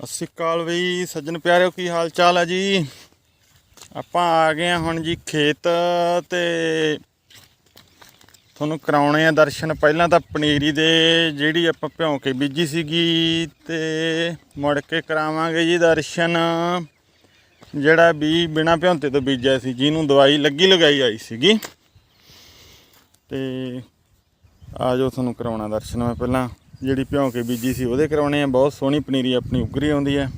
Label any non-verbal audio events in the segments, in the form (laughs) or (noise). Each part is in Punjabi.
ਸਤਿ ਸ਼੍ਰੀ ਅਕਾਲ ਬਈ, ਸੱਜਣ ਪਿਆਰਿਓ, ਕੀ ਹਾਲ ਚਾਲ ਹੈ ਜੀ? ਆਪਾਂ ਆ ਗਏ ਹਾਂ ਹੁਣ ਜੀ ਖੇਤ ਤੇ ਤੁਹਾਨੂੰ ਕਰਾਉਣੇ ਆ ਦਰਸ਼ਨ। ਪਹਿਲਾਂ ਤਾਂ ਪਨੀਰੀ ਦੇ ਜਿਹੜੀ ਆਪਾਂ ਭਿਉਂ ਕੇ ਬੀਜੀ ਸੀਗੀ ਤੇ ਮੁੜ ਕੇ ਕਰਾਵਾਂਗੇ ਜੀ ਦਰਸ਼ਨ। ਜਿਹੜਾ ਵੀ ਬਿਨਾ ਭਿਉਂਤੇ ਤੋਂ ਬੀਜਿਆ ਸੀ, ਜਿਹਨੂੰ ਦਵਾਈ ਲੱਗੀ ਲਗਾਈ ਆਈ ਸੀਗੀ। ਤੇ ਆ ਜਾਓ, ਤੁਹਾਨੂੰ ਕਰਾਉਣਾ ਦਰਸ਼ਨ ਮੈਂ ਪਹਿਲਾਂ। ਜਿਹੜੀ ਭਿਉਂ ਕੇ ਬੀਜੀ ਸੀ ਉਹਦੇ ਕਰਾਉਣੇ ਆ, ਬਹੁਤ ਸੋਹਣੀ ਪਨੀਰੀ ਆਪਣੀ ਉਗਰੀ ਆਉਂਦੀ ਹੈ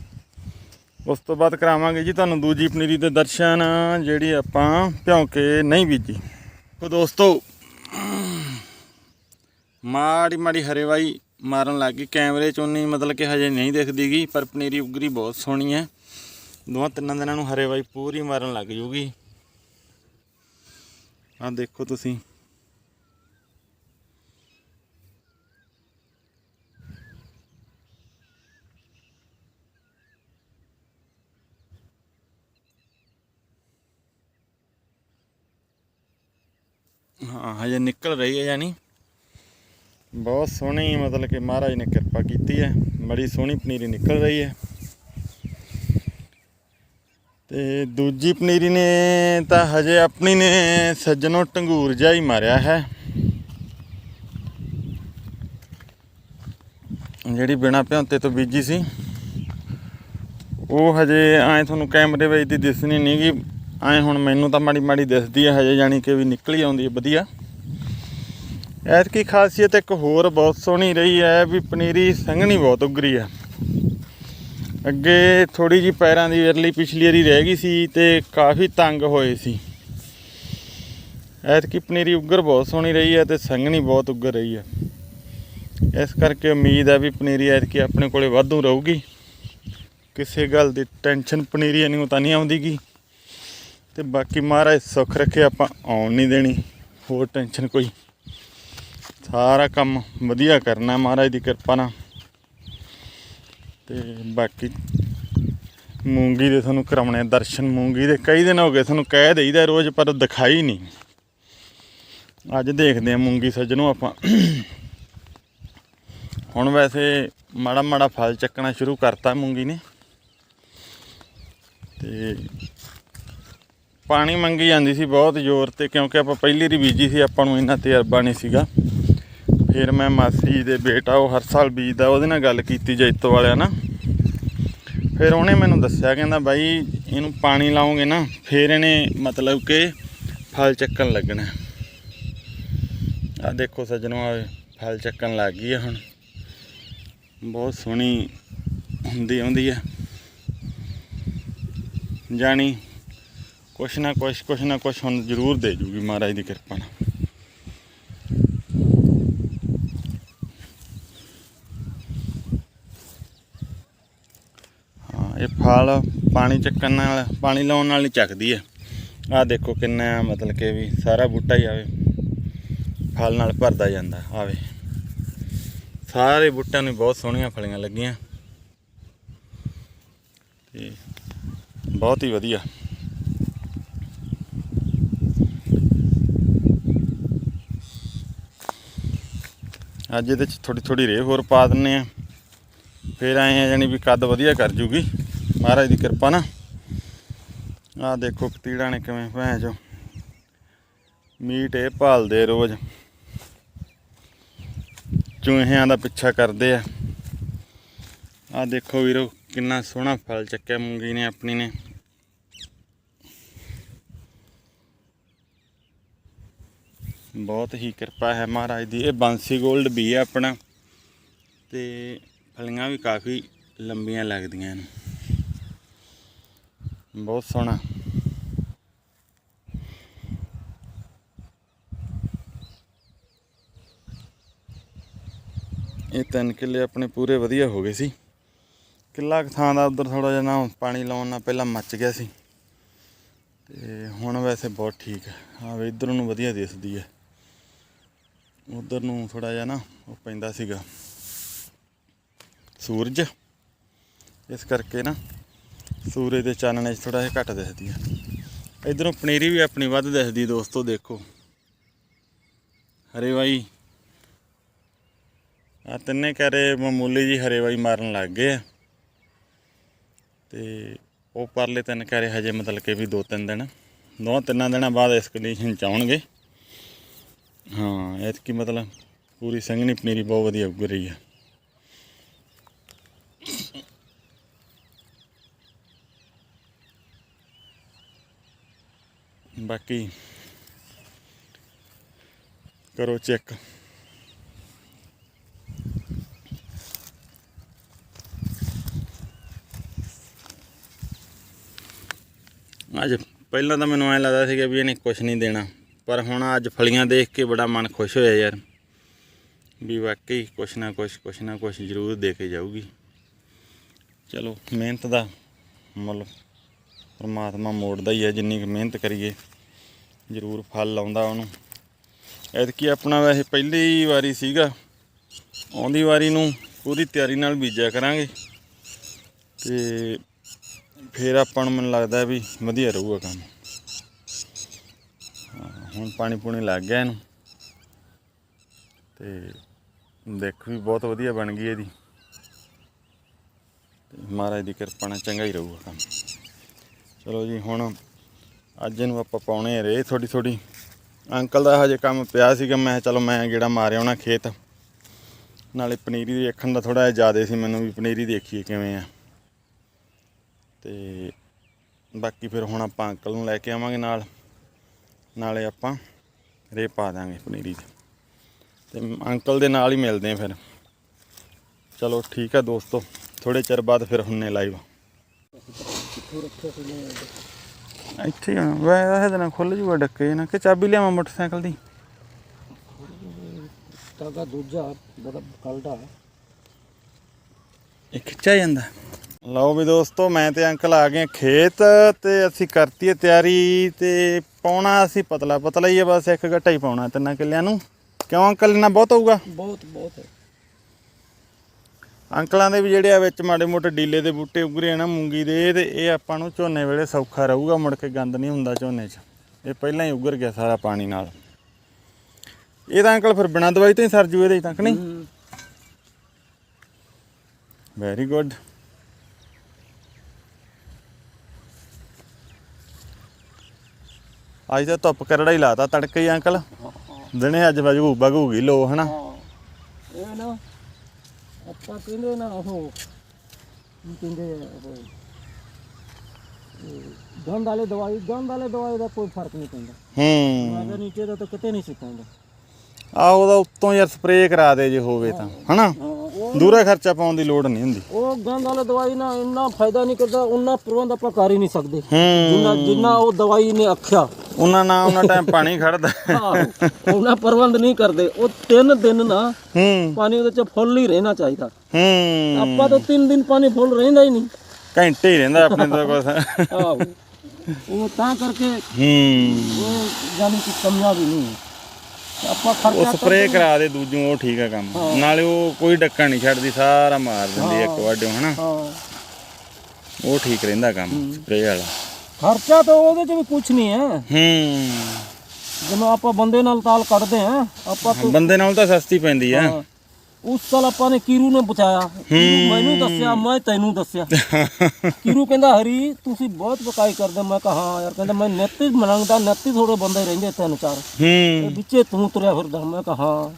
ਉਸ ਤੋਂ ਬਾਅਦ ਕਰਾਵਾਂਗੇ ਜੀ ਤੁਹਾਨੂੰ ਦੂਜੀ ਪਨੀਰੀ ਦੇ ਦਰਸ਼ਨ, ਜਿਹੜੀ ਆਪਾਂ ਭਿਉਂ ਕੇ ਨਹੀਂ ਬੀਜੀ। ਤੋ ਦੋਸਤੋ, ਮਾੜੀ ਮਾੜੀ ਹਰੇਵਾਈ ਮਾਰਨ ਲੱਗੀ ਕੈਮਰੇ ਚ ਉਨੀ ਮਤਲਬ ਕਿ ਹਜੇ ਨਹੀਂ ਦਿਖਦੀਗੀ ਪਰ ਪਨੀਰੀ ਉਗਰੀ ਬਹੁਤ ਸੋਹਣੀ ਹੈ ਦੋਵਾਂ ਤਿੰਨਾਂ ਦਿਨਾਂ ਨੂੰ ਹਰੇਵਾਈ ਪੂਰੀ ਮਾਰਨ ਲੱਗ ਜੂਗੀ। ਆ ਦੇਖੋ ਤੁਸੀਂ ਹਾਂ ਹਜੇ ਨਿਕਲ ਰਹੀ ਹੈ ਯਾਨੀ। ਬਹੁਤ ਸੋਹਣੀ ਮਤਲਬ ਕਿ ਮਹਾਰਾਜ ਨੇ ਕਿਰਪਾ ਕੀਤੀ ਹੈ। ਬੜੀ ਸੋਹਣੀ ਪਨੀਰੀ ਨਿਕਲ ਰਹੀ ਹੈ। ਤੇ ਦੂਜੀ ਪਨੀਰੀ ਨੇ ਤਾਂ ਹਜੇ ਆਪਣੀ ਨੇ ਸੱਜਣੋਂ ਟੰਗੂਰ ਜਿਹਾ ਹੀ ਮਾਰਿਆ ਹੈ। ਜਿਹੜੀ ਬਿਨਾ ਭਿਉਂਤੇ ਤੋਂ ਬੀਜੀ ਸੀ, ਉਹ ਹਜੇ ਐ ਤੁਹਾਨੂੰ ਕੈਮਰੇ ਵਿੱਚ ਦੀ ਦਿਸਣੀ ਨਹੀਂ ਗੀ ਐ ਹੁਣ ਮੈਨੂੰ ਤਾਂ ਮਾੜੀ ਮਾੜੀ ਦਿਸਦੀ ਹੈ, ਹਜੇ ਜਾਨੀ ਕਿ ਵੀ ਨਿਕਲੀ ਆਉਂਦੀ ਹੈ, ਵਧੀਆ। ਐਤਕੀ ਖਾਸੀਅਤ ਇੱਕ ਹੋਰ ਬਹੁਤ ਸੋਹਣੀ ਰਹੀ ਹੈ ਵੀ ਪਨੀਰੀ ਸੰਘਣੀ ਬਹੁਤ ਉਗਰੀ ਹੈ। ਅੱਗੇ ਥੋੜੀ ਜੀ ਪੈਰਾਂ ਦੀ ਵਿਰਲੀ ਪਿਛਲੀ ਵਾਰੀ ਰਹਿ ਗਈ ਸੀ ਤੇ ਕਾਫੀ ਤੰਗ ਹੋਏ ਸੀ। ਐਤਕੀ ਪਨੀਰੀ ਉਗਰ ਬਹੁਤ ਸੋਹਣੀ ਰਹੀ ਹੈ ਤੇ ਸੰਘਣੀ ਬਹੁਤ ਉਗਰ ਰਹੀ ਹੈ। ਇਸ ਕਰਕੇ ਉਮੀਦ ਹੈ ਵੀ ਪਨੀਰੀ ਐਤਕੀ ਆਪਣੇ ਕੋਲੇ ਵਾਧੂ ਰਹੂਗੀ। ਕਿਸੇ ਗੱਲ ਦੀ ਟੈਨਸ਼ਨ ਪਨੀਰੀ ਨਹੀਂ ਤਾਂ ਨਹੀਂ ਆਉਂਦੀਗੀ। ਤੇ ਬਾਕੀ ਮਹਾਰਾਜ ਸੁੱਖ ਰੱਖੇ, ਆਪਾਂ ਆਉਣ ਨਹੀਂ ਦੇਣੀ। ਹੋਰ ਟੈਨਸ਼ਨ ਕੋਈ ਸਾਰਾ ਕੰਮ ਵਧੀਆ ਕਰਨਾ ਮਹਾਰਾਜ ਦੀ ਕਿਰਪਾ ਨਾਲ। ਤੇ ਬਾਕੀ ਮੂੰਗੀ ਦੇ ਤੁਹਾਨੂੰ ਕਰਾਉਣੇ ਦਰਸ਼ਨ। ਮੂੰਗੀ ਦੇ ਕਈ ਦਿਨ ਹੋ ਗਏ ਤੁਹਾਨੂੰ ਕਹਿ ਦੇਈਦਾ ਰੋਜ਼, ਪਰ ਦਿਖਾਈ ਨਹੀਂ। ਅੱਜ ਦੇਖਦੇ ਆ ਮੂੰਗੀ ਸੱਜਣੋਂ ਆਪਾਂ। ਹੁਣ ਵੈਸੇ ਮਾੜਾ ਮਾੜਾ ਫਲ ਚੱਕਣਾ ਸ਼ੁਰੂ ਕਰਤਾ ਮੂੰਗੀ ਨੇ। ਤੇ ਪਾਣੀ ਮੰਗੀ ਜਾਂਦੀ ਸੀ ਬਹੁਤ ਜ਼ੋਰ ਤੇ, ਕਿਉਂਕਿ ਆਪਾਂ ਪਹਿਲੀ ਵਾਰੀ ਬੀਜੀ ਸੀ, ਆਪਾਂ ਨੂੰ ਇੰਨਾ ਤਜਰਬਾ ਨਹੀਂ ਸੀਗਾ। ਫਿਰ ਮੈਂ ਮਾਸੀ ਦੇ ਬੇਟਾ, ਉਹ ਹਰ ਸਾਲ ਬੀਜਦਾ, ਉਹਦੇ ਨਾਲ ਗੱਲ ਕੀਤੀ ਜੈਤੋ ਵਾਲਿਆਂ ਨਾਲ। ਫਿਰ ਉਹਨੇ ਮੈਨੂੰ ਦੱਸਿਆ, ਕਹਿੰਦਾ ਬਾਈ, ਇਹਨੂੰ ਪਾਣੀ ਲਾਉਂਗੇ ਨਾ, ਫਿਰ ਇਹਨੇ ਮਤਲਬ ਕਿ ਫਲ ਚੱਕਣ ਲੱਗਣਾ। ਆ ਦੇਖੋ ਸੱਜਣੋ ਆ ਫਲ ਚੱਕਣ ਲੱਗ ਗਈ ਆ ਹੁਣ। ਬਹੁਤ ਸੋਹਣੀ ਹੁੰਦੀ ਆਉਂਦੀ ਹੈ ਜਾਣੀ ਕੁਛ ਨਾ ਕੁਛ ਕੁਛ ਨਾ ਕੁਛ ਹੁਣ ਜ਼ਰੂਰ ਦੇ ਜੂਗੀ ਮਹਾਰਾਜ ਦੀ ਕਿਰਪਾ ਨਾਲ ਹਾਂ ਇਹ ਫਲ ਪਾਣੀ ਚੱਕਣ ਨਾਲ, ਪਾਣੀ ਲਾਉਣ ਨਾਲ ਹੀ ਚੱਕਦੀ ਹੈ ਆਹ ਦੇਖੋ ਕਿੰਨਾ ਮਤਲਬ ਕਿ ਵੀ ਸਾਰਾ ਬੂਟਾ ਹੀ ਆਵੇ। ਫਲ ਨਾਲ ਭਰਦਾ ਜਾਂਦਾ, ਆਵੇ। ਸਾਰੇ ਬੂਟਿਆਂ ਨੂੰ ਬਹੁਤ ਸੋਹਣੀਆਂ ਫਲੀਆਂ ਲੱਗੀਆਂ। ਤੇ ਬਹੁਤ ਹੀ ਵਧੀਆ। ਅੱਜ ਇਹਦੇ ਚ ਥੋੜੀ ਥੋੜੀ ਰੇਹ ਹੋਰ ਪਾ ਦਿੰਨੇ ਆ ਫੇਰ ਆਏ ਆ ਜਾਨੀ ਵੀ ਕੱਦ ਵਧੀਆ ਕਰ ਜੂਗੀ। ਮਹਾਰਾਜ ਦੀ ਕਿਰਪਾ ਨਾ। ਆਹ ਦੇਖੋ ਕਤੀੜਾਂ ਨੇ ਕਿਵੇਂ ਭੈਣ ਚੋ ਮੀਟ ਇਹ ਭਾਲਦੇ ਰੋਜ਼। ਚੂਹਿਆਂ ਦਾ ਪਿੱਛਾ ਕਰਦੇ ਆ। ਆਹ ਦੇਖੋ ਵੀਰੋ, ਕਿੰਨਾ ਸੋਹਣਾ ਫਲ ਚੱਕਿਆ ਮੂੰਗੀ ਨੇ, ਆਪਣੀ ਨੇ। ਬਹੁਤ ਹੀ ਕਿਰਪਾ ਹੈ ਮਹਾਰਾਜ ਦੀ। ਇਹ ਬਾਂਸੀ 골ਡ ਵੀ ਹੈ ਆਪਣਾ। ਤੇ ਫਲੀਆਂ ਵੀ ਕਾਫੀ ਲੰਬੀਆਂ ਲੱਗਦੀਆਂ ਨੇ। ਬਹੁਤ ਸੋਹਣਾ। ਇਹ ਤਿੰਨ ਕਿੱਲੇ ਆਪਣੇ ਪੂਰੇ ਵਧੀਆ ਹੋ ਗਏ ਸੀ। ਕਿੱਲਾ ਕੁ ਥਾਂ ਦਾ ਉਧਰ ਥੋੜਾ ਜਿਹਾ ਨਾ ਪਾਣੀ ਲਾਉਣ ਨਾਲ ਪਹਿਲਾਂ ਮੱਚ ਗਿਆ ਸੀ। ਤੇ ਹੁਣ ਵੈਸੇ ਬਹੁਤ ਠੀਕ ਹੈ ਹਾਂ ਵੀ ਇਧਰ ਨੂੰ ਵਧੀਆ ਦਿਸਦੀ ਹੈ ਉਧਰ ਨੂੰ ਥੋੜਾ ਜਿਹਾ ਨਾ ਉਹ ਪੈਂਦਾ ਸੀਗਾ। ਸੂਰਜ। ਇਸ ਕਰਕੇ ਨਾ ਸੂਰਜ ਦੇ ਚਾਨਣੇ 'ਚ ਥੋੜਾ ਜਿਹਾ ਘੱਟ ਦਿਸਦੀ ਆ। ਇਧਰੋਂ ਪਨੀਰੀ ਵੀ ਆਪਣੀ ਵੱਧ ਦਿਸਦੀ ਦੋਸਤੋ, ਦੇਖੋ। ਹਰੇ ਬਾਈ। ਆ ਤਿੰਨੇ ਕਰੇ ਮਾਮੂਲੀ ਜੀ ਹਰੇ ਬਾਈ ਮਾਰਨ ਲੱਗ ਗਏ ਆ। ਤੇ ਉਹ ਪਰਲੇ ਤਿੰਨ ਕਰੇ ਹਜੇ ਮਤਲਬ ਕਿ ਵੀ ਦੋ ਤਿੰਨ ਦਿਨ ਦੋ ਤਿੰਨਾਂ ਦਿਨਾਂ ਬਾਅਦ ਇਸ ਕੰਡੀਸ਼ਨ ਚ ਆਉਣਗੇ। ਹਾਂ, ਐਤਕੀ ਮਤਲਬ ਪੂਰੀ ਸੰਘਣੀ ਪਨੀਰੀ ਬਹੁਤ ਵਧੀਆ ਉੱਗ ਰਹੀ ਹੈ ਬਾਕੀ ਕਰੋ ਚੈੱਕ। ਅੱਜ ਪਹਿਲਾਂ ਤਾਂ ਮੈਨੂੰ ਐਂ ਲੱਗਦਾ ਸੀਗਾ ਵੀ ਇਹਨੇ ਕੁਝ ਨਹੀਂ ਦੇਣਾ, ਪਰ ਹੁਣ ਅੱਜ ਫਲੀਆਂ ਦੇਖ ਕੇ ਬੜਾ ਮਨ ਖੁਸ਼ ਹੋਇਆ ਯਾਰ, ਵੀ ਵਾਕਈ ਕੁਛ ਨਾ ਕੁਛ ਕੁਛ ਨਾ ਕੁਛ ਜ਼ਰੂਰ ਦੇ ਕੇ ਜਾਊਗੀ। ਚਲੋ, ਮਿਹਨਤ ਦਾ ਮੁੱਲ ਪਰਮਾਤਮਾ ਮੋੜਦਾ ਹੀ ਹੈ, ਜਿੰਨੀ ਕੁ ਮਿਹਨਤ ਕਰੀਏ, ਜ਼ਰੂਰ ਫਲ ਆਉਂਦਾ ਉਹਨੂੰ। ਐਤਕੀ ਆਪਣਾ ਵੈਸੇ ਪਹਿਲੀ ਵਾਰੀ ਸੀਗਾ, ਆਉਂਦੀ ਵਾਰੀ ਨੂੰ ਪੂਰੀ ਤਿਆਰੀ ਨਾਲ ਬੀਜਿਆ ਕਰਾਂਗੇ। ਤੇ ਫਿਰ ਆਪਾਂ ਨੂੰ ਮੈਨੂੰ ਲੱਗਦਾ ਵੀ ਵਧੀਆ ਰਹੂਗਾ ਕੰਮ। ਹੁਣ ਪਾਣੀ ਪੂਣੀ ਲੱਗ ਗਿਆ ਇਹਨੂੰ। ਤੇ ਦੇਖ ਵੀ ਬਹੁਤ ਵਧੀਆ ਬਣ ਗਈ ਇਹਦੀ। ਮਹਾਰਾਜ ਦੀ ਕਿਰਪਾ ਨਾਲ ਚੰਗਾ ਹੀ ਰਹੂਗਾ ਕੰਮ। ਚਲੋ ਜੀ, ਹੁਣ ਅੱਜ ਇਹਨੂੰ ਆਪਾਂ ਪਾਉਣੇ ਰੇ ਥੋੜੀ ਥੋੜੀ ਅੰਕਲ ਦਾ ਹਜੇ ਕੰਮ ਪਿਆ ਸੀਗਾ, ਮੈਂ ਕਿਹਾ ਚਲੋ ਮੈਂ ਗੇੜਾ ਮਾਰਿਆ ਉਹਨਾਂ ਖੇਤ। ਨਾਲੇ ਪਨੀਰੀ ਦੇਖਣ ਦਾ ਥੋੜਾ ਜਿਹਾ ਜ਼ਿਆਦਾ ਸੀ ਮੈਨੂੰ ਵੀ, ਪਨੀਰੀ ਦੇਖੀਏ ਕਿਵੇਂ ਆ। ਤੇ ਬਾਕੀ ਫਿਰ ਹੁਣ ਆਪਾਂ ਅੰਕਲ ਨੂੰ ਲੈ ਕੇ ਆਵਾਂਗੇ ਨਾਲ। ਨਾਲੇ ਆਪਾਂ ਰੇ ਪਾ ਦਾਂਗੇ ਪਨੀਰੀ 'ਚ ਤੇ ਅੰਕਲ ਦੇ ਨਾਲ ਹੀ ਮਿਲਦੇ ਆ ਫਿਰ। ਚਲੋ ਠੀਕ ਆ ਦੋਸਤੋ ਥੋੜੇ ਚਿਰ ਬਾਅਦ ਫਿਰ ਹੁੰਨੇ ਲਾਈਵ ਇੱਥੇ ਆ। ਵੈ ਇਹ ਦਿਨ ਖੁੱਲ ਜੂਗਾ ਡੱਕੇ ਨਾ ਕਿ ਚਾਬੀ ਲਿਆਵਾਂ ਮੋਟਰਸਾਈਕਲ ਦੀ? ਤਾਗਾ ਦੂਜਾ ਬੜਾ ਕਲਡਾ ਇਹ ਖਿੱਚਿਆ ਜਾਂਦਾ। ਲਓ ਵੀ ਦੋਸਤੋ ਮੈਂ ਤੇ ਅੰਕਲ ਆ ਗਏ ਖੇਤ ਤੇ ਅਸੀਂ ਕਰਤੀ ਹੈ ਤਿਆਰੀ ਤੇ ਪਾਉਣਾ ਅਸੀਂ ਪਤਲਾ ਪਤਲਾ ਹੀ ਹੈ ਬਸ ਇੱਕ ਗੱਟਾ ਹੀ ਪਾਉਣਾ ਤਿੰਨਾਂ ਕਿੱਲਿਆਂ ਨੂੰ। ਕਿਉਂ ਅੰਕਲ ਇਹਨਾਂ ਬਹੁਤ ਹੋਊਗਾ? ਬਹੁਤ ਬਹੁਤ। ਹੈ ਅੰਕਲਾਂ ਦੇ ਵੀ ਜਿਹੜੇ ਆ ਵਿੱਚ ਮਾੜੇ ਮੋਟੇ ਡੀਲੇ ਦੇ ਬੂਟੇ ਉਗਰੇ ਆ ਨਾ, ਮੂੰਗੀ ਦੇ ਤੇ ਇਹ ਆਪਾਂ ਨੂੰ ਝੋਨੇ ਵੇਲੇ ਸੌਖਾ ਰਹੂਗਾ, ਮੁੜ ਕੇ ਗੰਦ ਨਹੀਂ ਹੁੰਦਾ ਝੋਨੇ 'ਚ। ਇਹ ਪਹਿਲਾਂ ਹੀ ਉਗਰ ਗਿਆ ਸਾਰਾ ਪਾਣੀ ਨਾਲ। ਇਹ ਤਾਂ ਅੰਕਲ ਫਿਰ ਬਿਨਾਂ ਦਵਾਈ ਤੋਂ ਹੀ ਸਰ ਜੂ ਇਹਦੇ ਤੱਕ ਨਹੀਂ? ਵੈਰੀ ਗੁੱਡ ਅੱਜ ਤਾਂ ਧੁੱਪ ਕਰੜਾ ਹੀ ਲਾਤਾ ਤੜਕੇ ਹੀ ਅੰਕਲ। ਦਿਨੇ ਅੱਜ ਵਜੂ ਬਗੂਗੀ ਲੋ, ਹਨਾ? ਇਹ ਨਾ ਆਪਾਂ ਕਹਿੰਦੇ ਨਾ ਉਹ ਕੀ ਕਹਿੰਦੇ ਆ ਉਹ ਗੰਦ ਵਾਲੇ ਦਵਾਈ ਗੰਦ ਵਾਲੇ ਦਵਾਈ ਦਾ ਕੋਈ ਫ਼ਰਕ ਨਹੀਂ ਪੈਂਦਾ। ਹੂੰ। ਅਗਰ ਨੀਚੇ ਦਾ ਤਾਂ ਕਿਤੇ ਨਹੀਂ ਸਿੱਕਾਂਦਾ ਆ ਉਹਦਾ ਉੱਤੋਂ ਯਾਰ ਸਪਰੇਅ ਕਰਾ ਦੇ ਜੇ ਹੋਵੇ ਤਾਂ ਹਨਾ? ਦੂਰਾ ਖਰਚਾ ਪਾਉਣ ਦੀ ਲੋੜ ਨਹੀਂ ਹੁੰਦੀ। ਉਹ ਗੰਦ ਵਾਲੇ ਦਵਾਈ ਨਾਲ ਇੰਨਾ ਫਾਇਦਾ ਨਹੀਂ ਕਰਦਾ ਉਹਨਾਂ ਪ੍ਰਬੰਧ ਆਪਾਂ ਕਰ ਹੀ ਨਹੀਂ ਸਕਦੇ। ਜਿੰਨਾ ਜਿੰਨਾ ਉਹ ਦਵਾਈ ਨੇ ਆਖਿਆ ਉਹਨਾਂ ਨਾਲ ਉਹਨਾਂ ਟਾਈਮ ਪਾਣੀ ਖੜਦਾ। ਆਹੋ, ਉਹਨਾਂ ਪ੍ਰਬੰਧ ਨਹੀਂ ਕਰਦੇ। ਉਹ ਤਿੰਨ ਦਿਨ ਨਾ ਹੂੰ। ਪਾਣੀ ਉਹਦੇ ਚ ਫੁੱਲ ਹੀ ਰਹਿਣਾ ਚਾਹੀਦਾ। ਹੂੰ। ਆਪਾਂ ਤਾਂ ਤਿੰਨ ਦਿਨ ਪਾਣੀ ਫੁੱਲ ਰਹਿੰਦਾ ਹੀ ਨਹੀਂ। ਘੰਟੇ ਹੀ ਰਹਿੰਦਾ ਆਪਣੇ ਤੋਂ ਕੁਛ। ਆਹੋ। ਉਹ ਤਾਂ ਕਰਕੇ ਹੂੰ। ਉਹ ਜਾਨੀ ਕਿ ਨਹੀਂ ਹੈ। ਤੇ ਆਪਾਂ ਉਹ ਖਰਚਾ ਸਪਰੇਅ ਕਰਾ ਦੇ ਦੂਜੂ ਉਹ ਠੀਕ ਆ ਕੰਮ। ਨਾਲੇ ਉਹ ਕੋਈ ਡੱਕਾ ਨਹੀਂ ਛੱਡਦੀ ਸਾਰਾ ਮਾਰ ਦਿੰਦੀ ਇੱਕ ਵਾਰ ਹਨਾ। ਹਾਂ। ਉਹ ਠੀਕ ਰਹਿੰਦਾ ਕੰਮ ਸਪਰੇਅ ਵਾਲਾ। ਖਰਚਾ ਤਾਂ ਉਹਦੇ ਚ ਵੀ ਕੁਝ ਨਹੀਂ ਹੈ। ਹੂੰ। ਜਿਵੇਂ ਆਪਾਂ ਬੰਦੇ ਨਾਲ ਤਾਲ ਕੱਢਦੇ ਆ ਆਪਾਂ ਤੋਂ ਬੰਦੇ ਨਾਲ ਤਾਂ ਸਸਤੀ ਪੈਂਦੀ ਆ ਹਾਂ, ਉਸ ਸਾਲ ਆਪਾਂ ਨੇ ਕੀਰੂ ਨੇ ਬਚਾਇਆ। ਕੀਰੂ ਮੈਨੂੰ ਦੱਸਿਆ ਮੈਂ ਤੈਨੂੰ ਦੱਸਿਆ। ਕੀਰੂ ਕਹਿੰਦਾ ਹਰੀ ਤੁਸੀਂ ਬਹੁਤ ਬਕਾਈ ਕਰਦੇ ਮੈਂ ਕਿਹਾ ਹਾਂ ਯਾਰ ਕਹਿੰਦਾ ਮੈਂ ਨੈਤੀ ਮੰਗਦਾ ਨੈਤੀ ਥੋੜੇ ਬੰਦੇ ਰਹਿੰਦੇ ਤਿੰਨ ਚਾਰ। ਹੂੰ। ਇਹ ਵਿੱਚੇ ਤੂੰ ਤੁਰਿਆ ਫਿਰਦਾ। ਮੈਂ ਕਿਹਾ ਹਾਂ।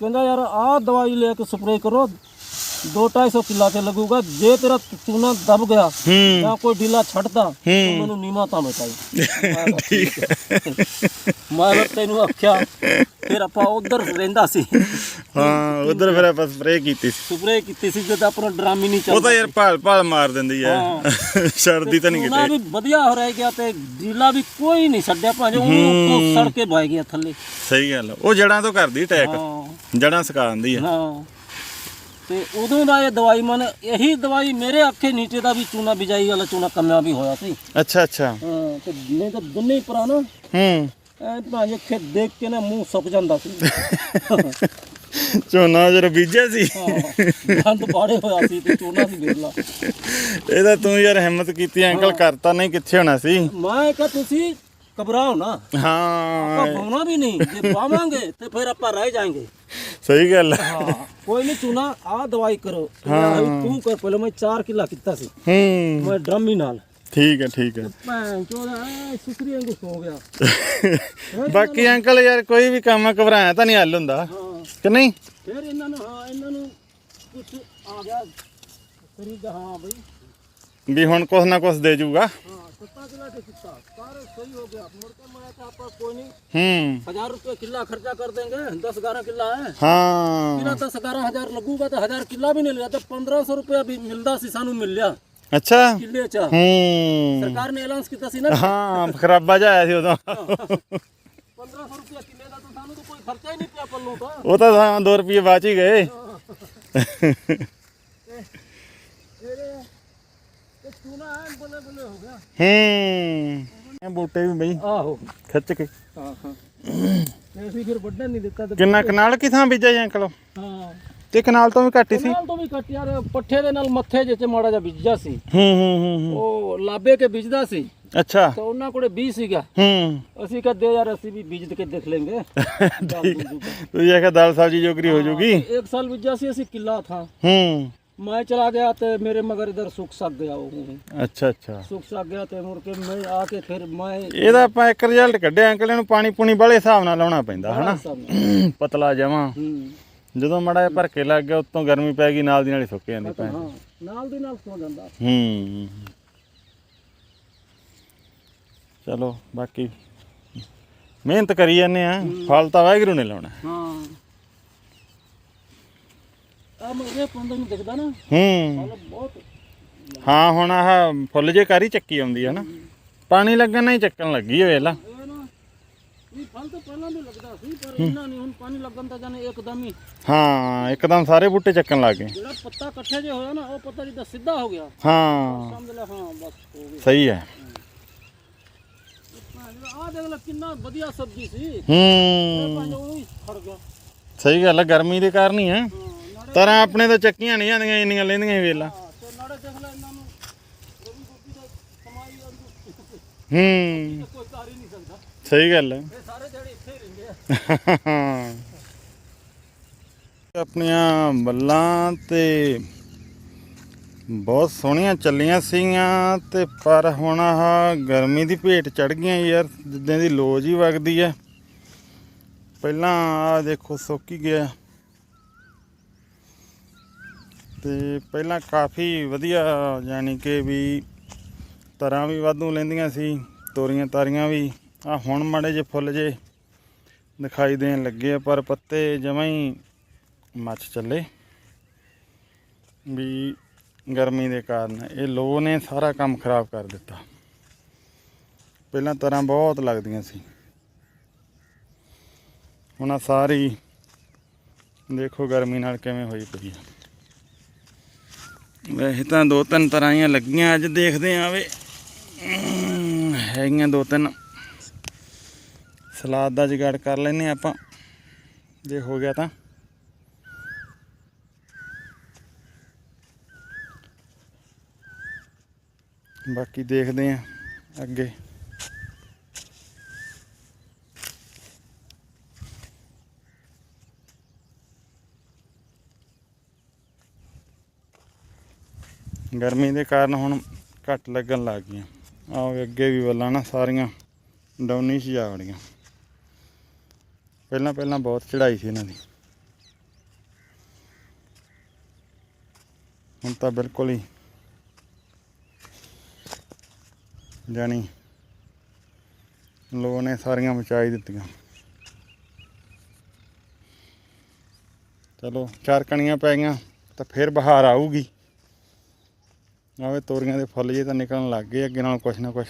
ਕਹਿੰਦਾ ਯਾਰ ਆਹ ਦਵਾਈ ਲੈ ਕੇ ਸਪਰੇਅ ਕਰੋ 2-250 ਕਿੱਲਾ ਤੇ ਲੱਗੂਗਾ। ਜੇ ਤੇਰਾ ਚੂਨਾ ਦਬ ਗਿਆ ਹੂੰ। ਜਾਂ ਕੋਈ ਢੀਲਾ ਛੱਡਦਾ ਤਾਂ ਮੈਨੂੰ ਨੀਮਾ ਤਾਂ ਬਚਾਈ (laughs) ਠੀਕ ਹੈ। ਮੈਂ ਫਿਰ ਤੈਨੂੰ ਆਖਿਆ ਫਿਰ ਆਪਾਂ ਉਧਰ ਰਹਿੰਦਾ ਸੀ। ਹਾਂ ਉਧਰ ਫਿਰ ਆਪਾਂ ਸਪਰੇਅ ਕੀਤੀ ਸੀ। ਸਪਰੇਅ ਕੀਤੀ ਸੀ ਜਦ ਆਪਣਾ ਡਰਾਮੀ ਨਹੀਂ ਉਹ ਚੱਲਦਾ ਤਾਂ ਯਾਰ ਭਾਲ ਭਾਲ ਮਾਰ ਦਿੰਦੀ ਐ (laughs) ਛੱਡਦੀ ਤਾਂ ਨਹੀਂ ਚੂਨਾ ਕਿਤੇ। ਵੀ ਵਧੀਆ ਹੋ ਰਹਿ ਗਿਆ ਤੇ ਢੀਲਾ ਵੀ ਕੋਈ ਨਹੀਂ ਛੱਡਿਆ ਭਾਵੇਂ ਉਹ ਸੜ ਕੇ ਬਹਿ ਗਿਆ ਥੱਲੇ। ਸਹੀ ਗੱਲ ਆ। ਉਹ ਜੜਾਂ ਤੋਂ ਕਰਦੀ ਅਟੈਕ ਹਾਂ। ਜੜਾਂ ਸੁਕਾ ਦਿੰਦੀ ਆ। ਹਾਂ। ਤੇ ਉਦੋਂ ਦਾ ਇਹ ਦਵਾਈ ਮਨ ਇਹੀ ਦਵਾਈ ਮੇਰੇ ਅੱਖੇ ਨੀਚੇ ਦਾ ਵੀ ਚੂਨਾ ਬਿਜਾਈ ਵਾਲਾ ਚੂਨਾ ਕੰਮਿਆ ਵੀ ਹੋਇਆ ਸੀ। ਅੱਛਾ ਅੱਛਾ। ਹਾਂ ਤੇ ਨਹੀਂ ਤਾਂ ਦੋਨੇ ਹੀ ਐ ਭਾਂ ਅੱਖੇ ਦੇਖ ਕੇ ਨਾ ਮੂੰਹ ਸੁੱਕ ਜਾਂਦਾ ਸੀ। ਝੋਨਾ ਜਦੋਂ ਬੀਜਿਆ ਸੀ। ਹਾਂ ਗੰਦ ਬਾੜੇ ਹੋਇਆ ਸੀ ਤੇ ਚੂਨਾ ਸੀ ਵੇਰਲਾ ਇਹਦਾ ਤੂੰ ਯਾਰ ਹਿੰਮਤ ਕੀਤੀ ਅੰਕਲ ਕਰਤਾ ਨਹੀਂ ਕਿੱਥੇ ਹੋਣਾ ਸੀ? ਮੈਂ ਕਿਹਾ ਤੁਸੀਂ ਘਬਰਾਓ ਨਾ। ਹਾਂ। ਆਪਾਂ ਪਾਉਣਾ ਵੀ ਨਹੀਂ ਜੇ ਪਾਵਾਂਗੇ ਤੇ ਫਿਰ ਆਪਾਂ ਰਹਿ ਜਾਾਂਗੇ। ਸਹੀ ਗੱਲ। ਹਾਂ। ਕੋਈ ਨਹੀਂ ਚੁਣਾ ਆ ਦਵਾਈ ਕਰੋ। ਤੂੰ ਕਰ ਪਹਿਲੇ ਮੈਂ 4 ਕਿੱਲਾ ਕੀਤਾ ਸੀ। ਹੂੰ। ਮੈਂ ਡਰਮੀ ਨਾਲ। ਠੀਕ ਹੈ ਠੀਕ ਹੈ। ਭੈਣ ਚੋਦਾ ਸੁਸਰੀ ਵਾਂਗੂ ਸੋ ਗਿਆ। (laughs) ਬਾਕੀ ਅੰਕਲ ਯਾਰ ਕੋਈ ਵੀ ਕੰਮ ਘਬਰਾਇਆ ਤਾਂ ਨਹੀਂ ਹੱਲ ਹੁੰਦਾ। ਹਾਂ। ਕਿ ਨਹੀਂ? ਫਿਰ ਇਹਨਾਂ ਨੂੰ ਹਾਂ ਇਹਨਾਂ ਨੂੰ ਕੁਝ ਆ ਗਿਆ। ਤਰੀਕਾ ਹਾਂ ਬਈ। ਵੀ ਹੁਣ ਕੁਛ ਨਾ ਕੁਛ ਦੇ ਜੂਗਾ। हम्म। हज़ार रुपये किला खर्चा कर देंगे दस ग्यारह किला है। हाँ। दस ग्यारह हज़ार लगूगा तो हज़ार किला भी नहीं लिया तो पंद्रह सौ भी मिलता मिल अच्छा? हम्म। सरकार ने अलाउंस ना हाँ पंद्रह सौ रुपया किले का तो सानू तो कोई खर्चा ही नहीं पिया पल्लू का। वो तो हाँ, दो रुपये बाच ही। गए हाँ। ਹਾਂ। ਬੋਟੇ ਵੀ ਬਈ। ਆਹੋ। ਖਿੱਚ ਕੇ। ਕਿੰਨਾ ਕਨਾਲ ਕਿਥਾਂ ਬੀਜਿਆ ਜੀ ਅੰਕਲ? ਤੇ ਕਨਾਲ ਤੋਂ ਵੀ ਘੱਟ ਸੀ? ਕਨਾਲ ਤੋਂ ਵੀ ਘੱਟ ਯਾਰ ਪੱਠੇ ਦੇ ਨਾਲ ਮੱਥੇ ਜਿੱਤੇ ਮਾੜਾ ਜਿਹਾ ਬੀਜਦਾ ਸੀ। ਉਹ ਲਾਬੇ ਕੇ ਬੀਜਦਾ ਸੀ। ਅੱਛਾ। ਤਾਂ ਉਹਨਾਂ ਕੋਲੇ 20 ਸੀਗਾ। ਹੂੰ। ਅਸੀਂ ਕਹਦੇ ਯਾਰ ਅਸੀਂ ਵੀ ਬੀਜ ਕੇ ਦੇਖ ਲੈਂਗੇ। (laughs) ਤੁਸੀਂ ਆਖਿਆ ਦਾਲ ਸਬਜੀ ਜੋਗਰੀ ਹੋ ਜੂਗੀ। ਇੱਕ ਸਾਲ ਬੀਜਿਆ ਸੀ ਅਸੀਂ ਕਿੱਲਾ ਥਾ। ਹੂੰ। ਮੈਂ ਚਲਾ ਗਿਆ ਤੇ ਮੇਰੇ ਮਗਰ ਇਧਰ ਸੁੱਕ ਸਕ ਗਿਆ ਉਹ ਅੱਛਾ ਅੱਛਾ। ਸੁੱਕ ਸਕ ਗਿਆ ਤੇ ਮੁੜ ਕੇ ਮੈਂ ਆ ਕੇ ਫਿਰ ਮੈਂ ਇਹਦਾ ਆਪਾਂ ਇੱਕ ਰਿਜ਼ਲਟ ਕੱਢਿਆ ਅੰਕਲ ਇਹਨੂੰ ਪਾਣੀ ਪੂਣੀ ਵਾਲੇ ਹਿਸਾਬ ਨਾਲ ਲਾਉਣਾ ਪੈਂਦਾ ਹਨਾ? (clears throat) ਪਤਲਾ ਜਮਾ। ਜਦੋਂ ਮੜਾ ਜਿਹਾ ਭਰ ਕੇ ਲੱਗ ਗਿਆ ਉਤੋਂ ਗਰਮੀ ਪੈ ਗਈ ਨਾਲ ਦੀ ਨਾਲ ਹੀ ਸੁੱਕ ਜਾਂਦੀ ਪੈ ਹਾਂ। ਨਾਲ ਦੀ ਨਾਲ ਸੋ ਜਾਂਦਾ। ਹੂੰ। ਚਲੋ ਬਾਕੀ ਮਿਹਨਤ ਕਰੀ ਜਾਂਦੇ ਆ। ਫਲ ਤਾਂ ਵਾਹਿਗੁਰੂ ਨੇ ਲਾਉਣਾ। ਹਾਂ। ਆ ਮੇਰੇ ਪੰਦਰ ਨੂੰ ਦਿਖਦਾ ਨਾ। ਹੂੰ। ਮਤਲਬ ਬਹੁਤ। ਹਾਂ ਹੁਣ ਆਹ ਫੁੱਲ ਜੇ ਕਾਰੀ ਚੱਕੀ ਆਉਂਦੀ ਆ ਨਾ। ਪਾਣੀ ਲੱਗਣ ਨਾਲ ਹੀ ਚੱਕਣ ਲੱਗੀ ਹੋਏ ਲਾ। ਇਹ ਨਾ ਇਹ ਫਲ ਤਾਂ ਪਹਿਲਾਂ ਵੀ ਲੱਗਦਾ ਸੀ ਪਰ ਇਹਨਾਂ ਨਹੀਂ ਹੁਣ ਪਾਣੀ ਲੱਗਣ ਤਾਂ ਜਾਨੇ ਇੱਕਦਮ ਹੀ। ਹਾਂ ਇੱਕਦਮ ਸਾਰੇ ਬੂਟੇ ਚੱਕਣ ਲੱਗ ਗਏ। ਜਿਹੜਾ ਪੱਤਾ ਇਕੱਠੇ ਜੇ ਹੋਇਆ ਨਾ ਉਹ ਪੱਤਾ ਜਿੱਦਾਂ ਸਿੱਧਾ ਹੋ ਗਿਆ। ਹਾਂ। ਸਮਝ ਲੈ ਹਾਂ ਬਸ ਹੋ ਗਿਆ। ਸਹੀ ਹੈ। ਆ ਦੇਖ ਲੈ ਕਿੰਨਾ ਵਧੀਆ ਸਬਜ਼ੀ ਸੀ। ਇਹ ਹੂੰ ਪੰਜ ਉਹ ਹੀ ਖੜ ਗਿਆ। ਸਹੀ ਗੱਲ ਹੈ ਗਰਮੀ ਦੇ ਕਾਰਨ ਹੀ ਹੈ। ਤਰਾਂ ਆਪਣੇ ਤਾਂ ਚੱਕੀਆਂ ਨਹੀਂ ਜਾਂਦੀਆਂ ਇੰਨੀਆਂ ਲੈਂਦੀਆਂ ਵੇਲਾ। ਹਾਂ, ਤੇ ਨਾਲੇ ਦੇਖ ਲੈ ਇਹਨਾਂ ਨੂੰ ਰਵੀ ਗੋਪੀ ਦਾ ਕਮਾਈ ਅੰਦਰ ਹੂੰ। ਕੋਈ ਕਰ ਹੀ ਨਹੀਂ ਸਕਦਾ। ਸਹੀ ਗੱਲ ਹੈ। ਇਹ ਸਾਰੇ ਜਿਹੜੇ ਇੱਥੇ ਹੀ ਰਹਿੰਦੇ ਆ। (laughs) ਆਪਣੀਆਂ ਬੱਲਾਂ ਤੇ ਬਹੁਤ ਸੋਹਣੀਆਂ ਚੱਲੀਆਂ ਸੀਗੀਆਂ ਤੇ ਪਰ ਹੁਣ ਆਹ ਗਰਮੀ ਦੀ ਭੇਟ ਚੜ ਗਈਆਂ ਯਾਰ ਜਿੱਦਾਂ ਦੀ ਲੋਜ ਹੀ ਵਗਦੀ ਹੈ। ਪਹਿਲਾਂ ਆ ਦੇਖੋ ਸੁੱਕ ਗਿਆ। ਤੇ ਪਹਿਲਾਂ ਕਾਫੀ ਵਧੀਆ ਯਾਨੀ ਕਿ ਵੀ ਤਰਾਂ ਵੀ ਵਾਧੂ ਲੈਂਦੀਆਂ ਸੀ, ਤੋਰੀਆਂ ਤਾਰੀਆਂ ਵੀ। ਆ ਹੁਣ ਮਾੜੇ ਜੇ ਫੁੱਲ ਜੇ ਦਿਖਾਈ ਦੇਣ ਲੱਗੇ ਆ, ਪਰ ਪੱਤੇ ਜਮਾਂ ਹੀ ਮੱਚ ਚੱਲੇ। ਵੀ ਗਰਮੀ ਦੇ ਕਾਰਨ ਇਹ ਲੋ ਨੇ ਸਾਰਾ ਕੰਮ ਖਰਾਬ ਕਰ ਦਿੱਤਾ। ਪਹਿਲਾਂ ਤਰ੍ਹਾਂ ਬਹੁਤ ਲੱਗਦੀਆਂ ਸੀ। ਹੁਣ ਆਹ ਸਾਰੀ ਦੇਖੋ ਗਰਮੀ ਨਾਲ ਕਿਵੇਂ ਹੋਈ ਪਈ ਆ। ਵੈਸੇ ਤਾਂ ਦੋ ਤਿੰਨ ਤਰ੍ਹਾਂ ਦੀਆਂ ਲੱਗੀਆਂ, ਅੱਜ ਦੇਖਦੇ ਆਂ ਵੇ ਹੈਗੀਆਂ ਦੋ ਤਿੰਨ। ਸਲਾਦ ਦਾ ਜੁਗਾੜ ਕਰ ਲੈਨੇ ਆਪਾਂ, ਜੇ ਹੋ ਗਿਆ ਤਾਂ। ਬਾਕੀ ਦੇਖਦੇ ਆਂ ਅੱਗੇ। ਗਰਮੀ ਦੇ ਕਾਰਨ ਹੁਣ ਘੱਟ ਲੱਗਣ ਲੱਗ ਗਈਆਂ। ਆਹ ਅੱਗੇ ਵੀ ਵੱਲਾਂ ਨਾ ਸਾਰੀਆਂ ਡਾਉਨੀ 'ਚ ਜਾ ਵੜੀਆਂ। ਪਹਿਲਾਂ ਪਹਿਲਾਂ ਬਹੁਤ ਚੜਾਈ ਸੀ ਇਹਨਾਂ ਦੀ। ਹੁਣ ਤਾਂ ਬਿਲਕੁਲ ਹੀ ਜਾਣੀ ਲੋ ਨੇ ਸਾਰੀਆਂ ਮਚਾਈ ਦਿੱਤੀਆਂ। ਚਲੋ ਚਾਰ ਕਣੀਆਂ ਪੈ ਗਈਆਂ ਤਾਂ ਫਿਰ ਬਹਾਰ ਆਊਗੀ। ਆਵੇ ਤੋਰੀਆਂ ਦੇ ਫੁੱਲ ਜੇ ਤਾਂ ਨਿਕਲਣ ਲੱਗ ਗਏ ਅੱਗੇ ਨਾਲ ਕੁਛ ਨਾ ਕੁਛ।